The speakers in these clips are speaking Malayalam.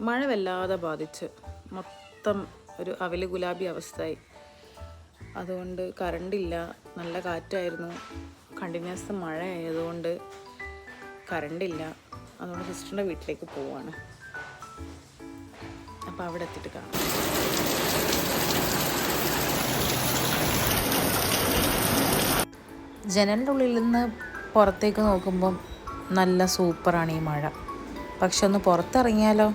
മഴ വല്ലാതെ ബാധിച്ച് മൊത്തം ഒരു അവൽ ഗുലാബി അവസ്ഥയായി. അതുകൊണ്ട് കറണ്ടില്ല നല്ല കാറ്റായിരുന്നു. കണ്ടിന്യൂസ് മഴ ആയതുകൊണ്ട് കറണ്ടില്ല അതുകൊണ്ട് സിസ്റ്ററിന്റെ വീട്ടിലേക്ക് പോവാണ്. അപ്പോൾ അവിടെ എത്തിയിട്ട് കാണാം. ജനലിന്റെ ഉള്ളിൽ നിന്ന് പുറത്തേക്ക് നോക്കുമ്പം നല്ല സൂപ്പറാണ് ഈ മഴ. പക്ഷെ ഒന്ന് പുറത്തിറങ്ങിയാലോ?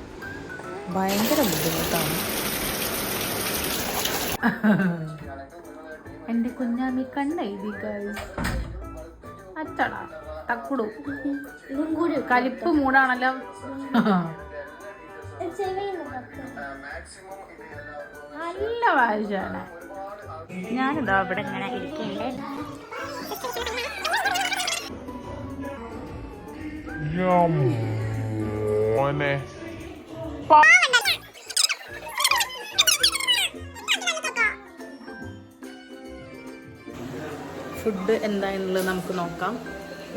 ഭയങ്കര ബുദ്ധിമുട്ടാണ്. എന്റെ കുഞ്ഞാമി കണ്ണെഴുതി അച്ചടാ തക്കുടു. കലിപ്പ് മൂടാണല്ലോ. നല്ല വായിച്ചാണ് ഞാനിതാ അവിടെ ഇങ്ങനെ ഇരിക്കണ്ടേ. മോനെ ഫുഡ് എന്തായെന്നുള്ളത് നമുക്ക് നോക്കാം.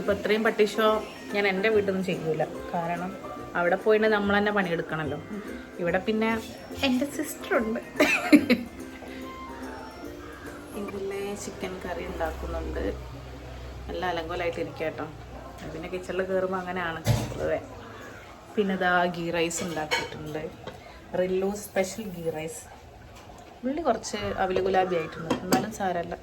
ഇപ്പോൾ ഇത്രയും പട്ടിഷോ ഞാൻ എന്റെ വീട്ടിൽ നിന്ന് ചെയ്യൂല. കാരണം അവിടെ പോയിട്ട് നമ്മൾ തന്നെ പണിയെടുക്കണമല്ലോ ഇവിടെ പിന്നെ എന്റെ സിസ്റ്റർ ഉണ്ട്. ഇതിലെ ചിക്കൻ കറി ഉണ്ടാക്കുന്നുണ്ട്. നല്ല അലങ്കോലായിട്ട് ഇരിക്കാട്ടോ കേട്ടോ പിന്നെ കിച്ചണിൽ കയറുമ്പോൾ അങ്ങനെയാണ്. പൊതുവെ പിന്നെ ഇതാ ഗീ റൈസ് ഉണ്ടാക്കിയിട്ടുണ്ട്. റില്ലു സ്പെഷ്യൽ ഗീ റൈസ്. ഉള്ളി കുറച്ച് അവൽ ഗുലാബി ആയിട്ടുണ്ട്. എന്നാലും സാരമല്ല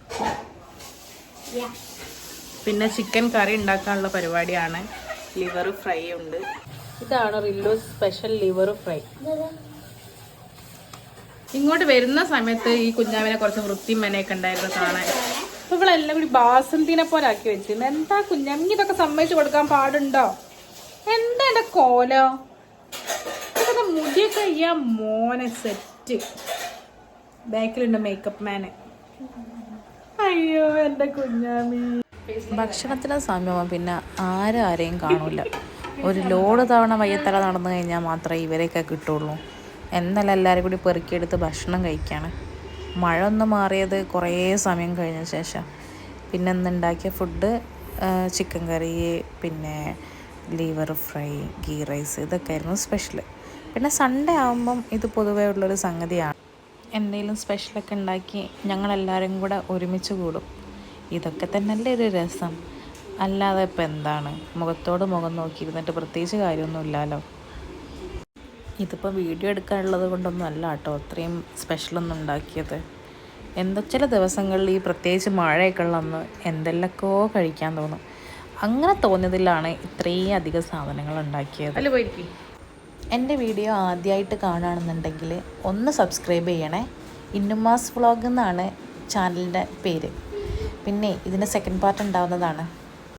പിന്നെ ചിക്കൻ കറി ഉണ്ടാക്കാനുള്ള പരിപാടിയാണ്. ലിവർ ഫ്രൈ ഉണ്ട്. ഇതാണ് റില്ലു സ്പെഷ്യൽ ലിവർ ഫ്രൈ ഇങ്ങോട്ട് വരുന്ന സമയത്ത് ഈ കുഞ്ഞാവിനെ കുറച്ച് വൃത്തിയും മെനയൊക്കെ ഉണ്ടായിരുന്നു കാണാൻ. ഇവളെല്ലാം കൂടി ബാസന്തിനെ പോലെ ആക്കി വെച്ചിരുന്നു. എന്താ കുഞ്ഞാമി ഇതൊക്കെ സമ്മതിച്ചു കൊടുക്കാൻ പാടുണ്ടോ? എന്താ എന്റെ കോലോ? ഇതൊക്കെ മുടിയൊക്കെ മോനെ സെറ്റ് ബാക്കിലുണ്ട് മേക്കപ്പ് മാന് അയ്യോ എന്റെ കുഞ്ഞാമി. ഭക്ഷണത്തിന് സമയമാണ് പിന്നെ ആരും ആരെയും കാണൂല. ഒരു ലോഡ് തവണ വയ്യത്തല നടന്നു കഴിഞ്ഞാൽ മാത്രമേ ഇവരെയൊക്കെ കിട്ടുള്ളൂ. എന്നല്ല എല്ലാവരും കൂടി പെറുക്കിയെടുത്ത് ഭക്ഷണം കഴിക്കുകയാണ് മഴ ഒന്ന് മാറിയത് കുറേ സമയം കഴിഞ്ഞ ശേഷം. പിന്നെ ഇന്നുണ്ടാക്കിയ ഫുഡ് ചിക്കൻ കറി പിന്നെ ലിവർ ഫ്രൈ ഗീ റൈസ് ഇതൊക്കെ ആയിരുന്നു സ്പെഷ്യൽ പിന്നെ സൺഡേ ആകുമ്പം ഇത് പൊതുവേ ഉള്ളൊരു സംഗതിയാണ്. എന്തെങ്കിലും സ്പെഷ്യലൊക്കെ ഉണ്ടാക്കി ഞങ്ങളെല്ലാവരും കൂടെ ഒരുമിച്ച് കൂടും. ഇതൊക്കെ തന്നെയല്ലേ ഒരു രസം. അല്ലാതെ ഇപ്പം എന്താണ്? മുഖത്തോട് മുഖം നോക്കിയിരുന്നിട്ട് പ്രത്യേകിച്ച് കാര്യമൊന്നുമില്ലല്ലോ. ഇതിപ്പോൾ വീഡിയോ എടുക്കാനുള്ളത് കൊണ്ടൊന്നും അല്ല കേട്ടോ. അത്രയും സ്പെഷ്യലൊന്നും ഉണ്ടാക്കിയത്. എന്തോ ചില ദിവസങ്ങളിൽ ഈ പ്രത്യേകിച്ച് മഴയൊക്കെ ഉള്ളന്ന് എന്തെല്ലാം കഴിക്കാൻ തോന്നും. അങ്ങനെ തോന്നിയതിലാണ് ഇത്രയും അധികം സാധനങ്ങൾ ഉണ്ടാക്കിയത്. എന്റെ വീഡിയോ ആദ്യമായിട്ട് കാണുകയാണെന്നുണ്ടെങ്കിൽ ഒന്ന് സബ്സ്ക്രൈബ് ചെയ്യണേ. ഇന്നുമാസ് വ്ളോഗ് എന്നാണ് ചാനലിന്റെ പേര്. പിന്നെ ഇതിന്റെ സെക്കൻഡ് പാർട്ട് ഉണ്ടാവുന്നതാണ്.